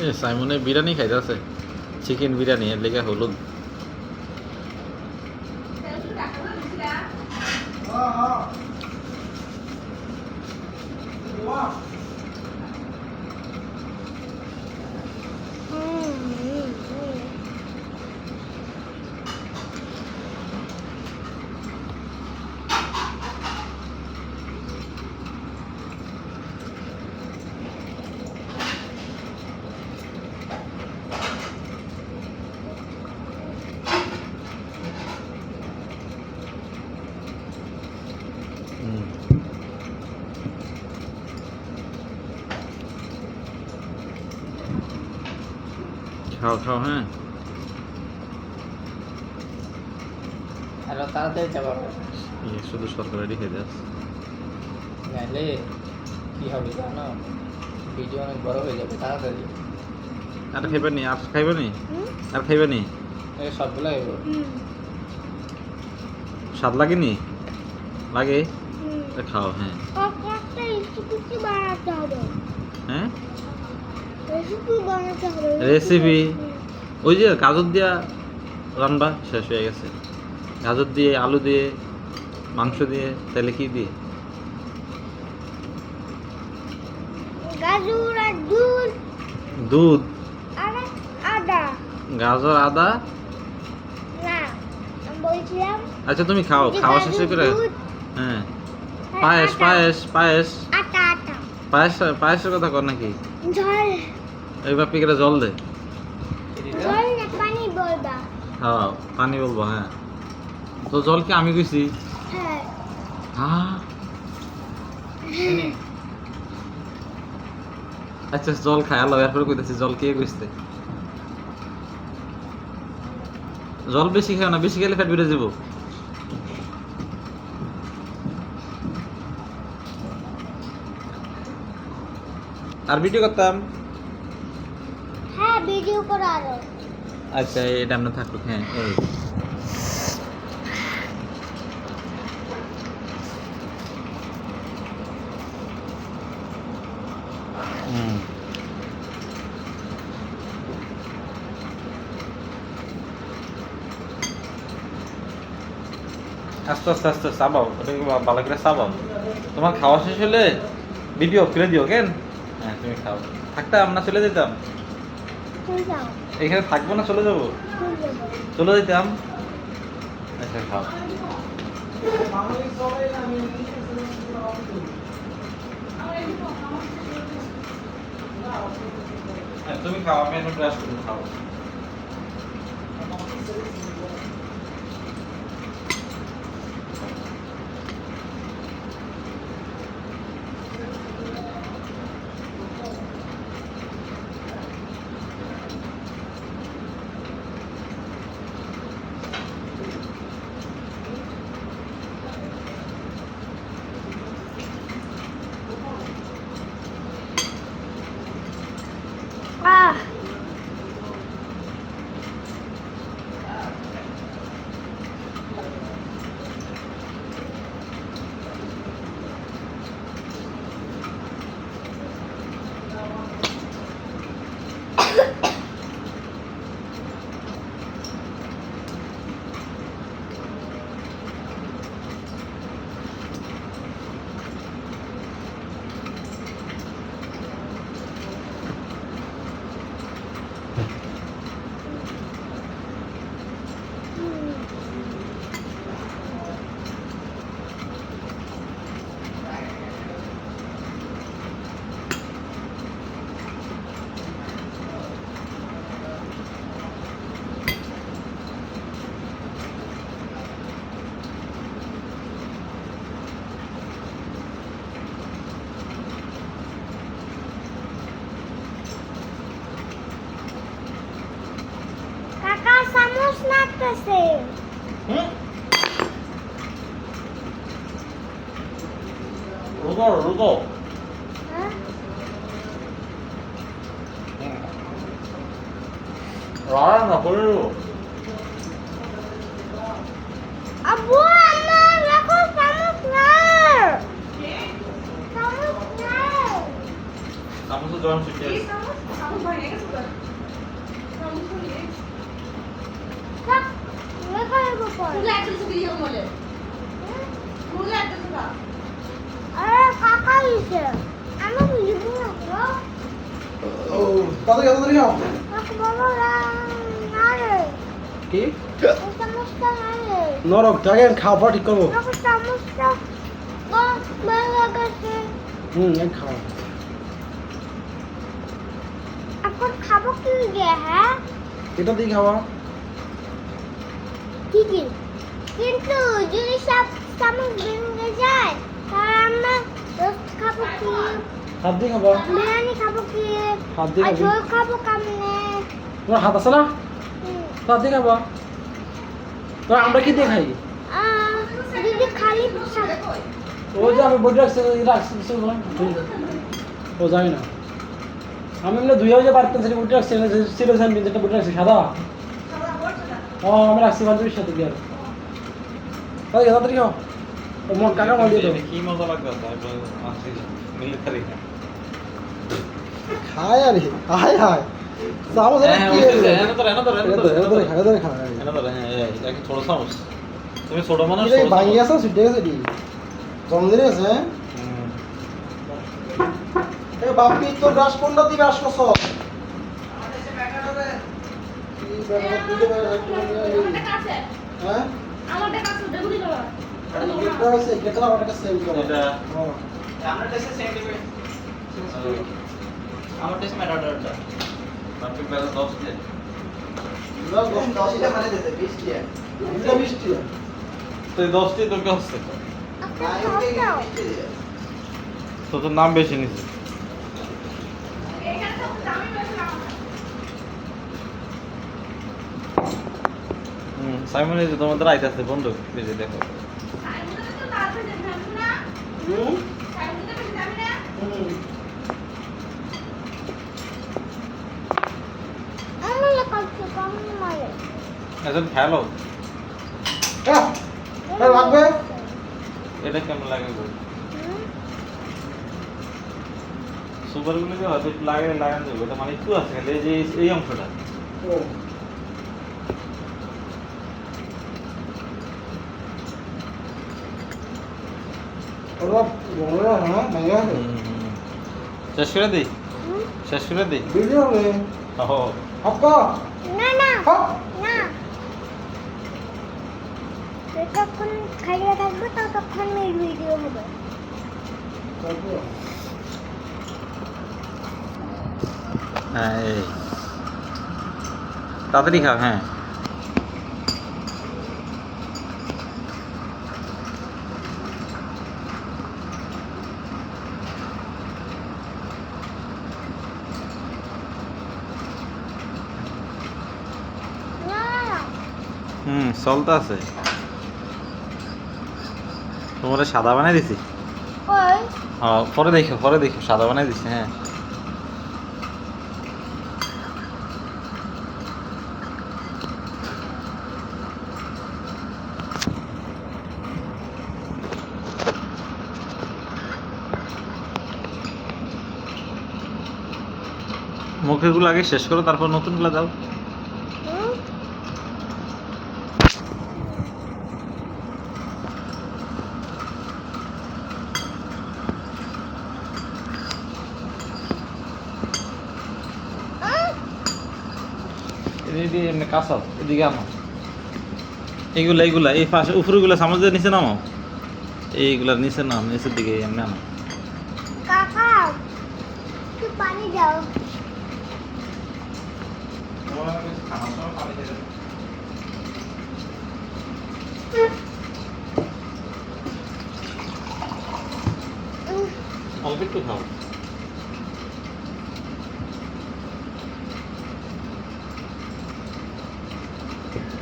এ সাইমনে বিরিয়ানি খাইতেছে চিকেন বিরিয়ানি এর লেগে হলুদ হুম। খাও খাও হ্যাঁ আরও তাড়াতাড়ি চাপাবো শুধু সরকারি খেয়ে যাস নাহলে কি হবে জানো ভিডিও অনেক বড় হয়ে যাবে তাড়াতাড়ি আর খাইবে নি আর খাইবে নি আর খাইবে নি সবগুলো হইব স্বাদ লাগেনি লাগে খাও হ্যাঁ হ্যাঁ রেসিপি? ওই যে গাজর দিয়া রান্না শেষ হয়ে গেছে। গাজর দিয়ে আলু দিয়ে মাংস দিয়ে তাহলে কি দিয়ে? গাজর আর দুধ। দুধ। আর আদা। গাজর আদা? না আমি বলছিলাম আচ্ছা তুমি খাও খাওয়া শেষ করে হ্যাঁ। আর পায়েস। পায়েস পায়েস। পায়েস পায়েসের কথা কর নাকি? জল এই বাপি করে জল দে। হ্যাঁ পানি বলব হ্যাঁ। তো জল কি আমি কইছি? হ্যাঁ। হ্যাঁ। আচ্ছা জল খাই আলো এরপরে কইতেছি জল কে কইছে? জল বেশি খাও না বেশি খেলে ফ্যাট বেড়ে যাব। আর ভিডিও করতাম। ভিডিও আরও। আচ্ছা এটা আমরা থাকুক হ্যাঁ এই। আস্তে আস্তে আস্তে, চাবাও ওটাকে ভালো করে চাবাও? তোমার খাওয়া শেষ হলে ভিডিও ফিরে দিও, কেন? হ্যাঁ তুমি খাও। থাকতাম না, চলে যেতাম। এখানে থাকব না চলে যাব? চলে যেতাম। আচ্ছা খাও। হ্যাঁ, তুমি খাও আমি এখন ব্রাশ করে খাও 루돌 루돌 라라나 볼루 아 뭐야 엄마 나거 사무클 사무클 나무소 좀 줄게. 딱 내가 해볼 거야. 몰라 그래서 그냥 몰래 몰라 그래서 কাকা দিছে আমি বুঝব না গো। ও তাড়াতাড়ি তাড়াতাড়ি খাও আমাকে বলো না রে কি? নরক জাগে খাও পর ঠিক করব। হুম এই খাও এখন খাব কি দিয়ে হ্যাঁ? এটা দিয়ে খাওয়া। কি কি? কিন্তু যদি সব ভেঙে যায় তাহলে আমরা খাব কি? হাত দিয়ে খাবা। বিরিয়ানি খাব কি? হাত দিয়ে খাবি? ঝোল খাব কেমনে। তোমার হাত আছে না? হাত দিয়ে খাবা। তো আমরা কি দিয়ে খাই? যদি খালি ও যে আমি বডি রাখছি রাখছি ও জানি না। আমি এমনি দুই হাজার বাড়তে সেটা বডি রাখছি ছিল স্যান্ড যেটা বডি রাখছি সাদা? ও আমি রাখছি বান্ধবীর সাথে গিয়ে তাই তাড়াতাড়ি খাও। মোট মাল দিয়ে দেবো কি মজা লাগবে মিলিটারি খায় আরে হায় হায়। চামচ হ্যাঁ হ্যাঁ এনে ধর এনে খায় ধরে। খায় হ্যাঁ ছোট চামচ তুমি ছোট মানুষ ভাঙি আছে এটি জন্মদিনে আছে হ্যাঁ? হুম। এ বাপি তোর গ্রাস কোনটা দিবে হ্যাঁ? হয়েছে গেটটা আমার হ্যাঁ। আমার টেস্টে বেলা দিন মানে দশটি তোর নাম বেশি নিছে। হুম সাইমন এই যে তোমাদের আইতাছে বন্ধু এই দেখো হুম হুম আমি লেখাচ্ছি কেমন মারে এখন খেলো। লাগবে? এটা কেমন লাগে গো? হুম? সুপার গুলোকে হয়তো লাগালে লাগান যাবে ওটা মানে একটু আছে খালি এই যে এই- এই অংশটা ও ওরা বড় হ্যাঁ ভেঙে আছে শেষ করে দিই? শেষ করে দিই যতক্ষণ খাইয়ে থাকব ততক্ষণ এই ভিডিও হবে তাড়াতাড়ি খাও হ্যাঁ হুম চলতে আছে। তোমার সাদা বানাই দিছি? পরে দেখো পরে দেখো সাদা বানাই দিছি হ্যাঁ। মুখেরগুলো আগে শেষ করো তারপর নতুন নতুনগুলো দাও হুম? আহ! এমনি এদিকে আনো। এইগুলা এইগুলা এই পাশে উপরেগুলা সামনে দিয়ে নিচে নামাও। এইগুলার নিচে নাম নিচের দিকে এমনি আনো কাকা পানি দাও। অল্প একটু খাও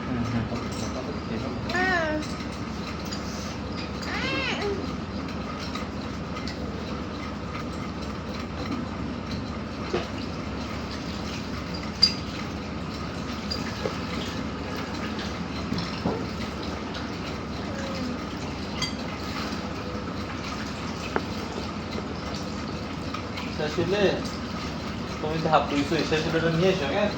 হুম, হুম, আহ। আহ। হইলে তুমি হাত ধুইছো সেই চুলাটা নিয়ে এসো হ্যাঁ?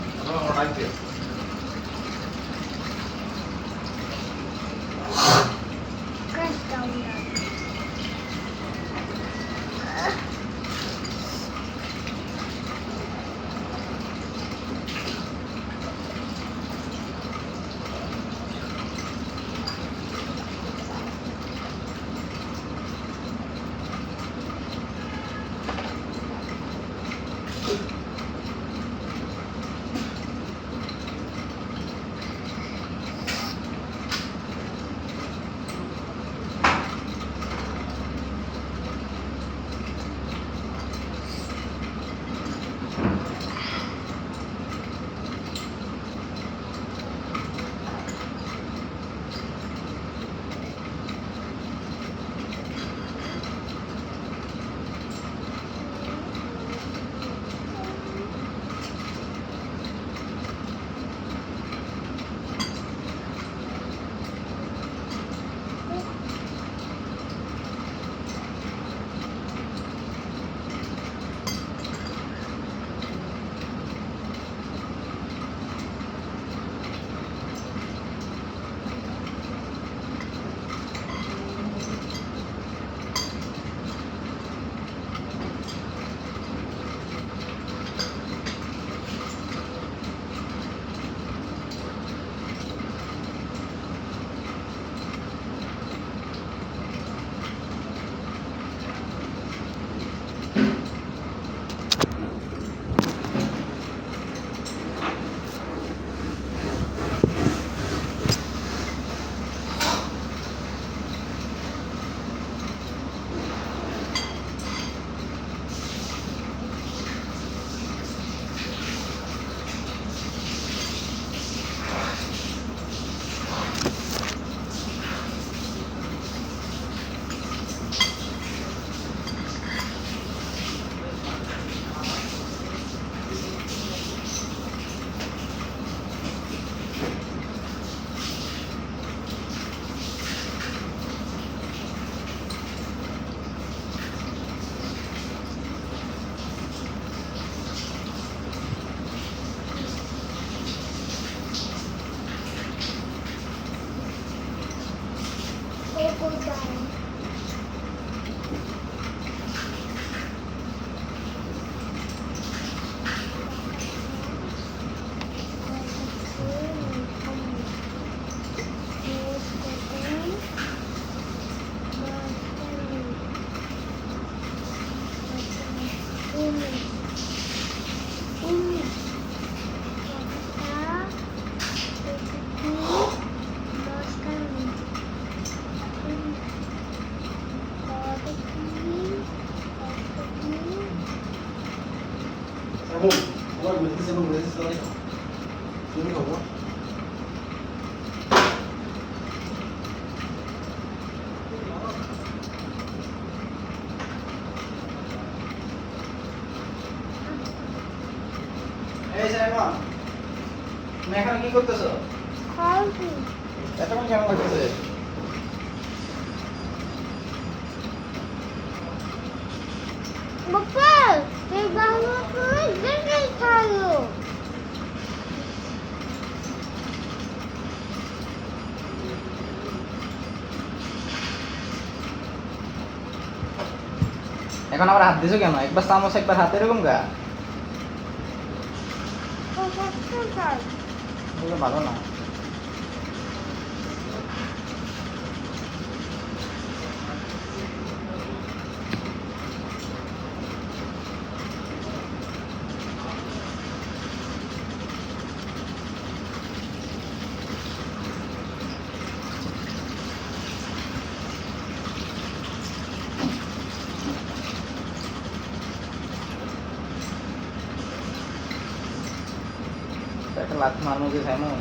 Tá bom, agora vou ter que ser no mesmo, Simon তুমি এখন কি করতেছো? এতক্ষণ কেমন লাগতেছে. এখন আবার হাত দিছো কেন? একবার চামচ একবার হাতে এরকম গা? Kotak এগুলো ভালো না একটা লাত মারমুখে সাইমন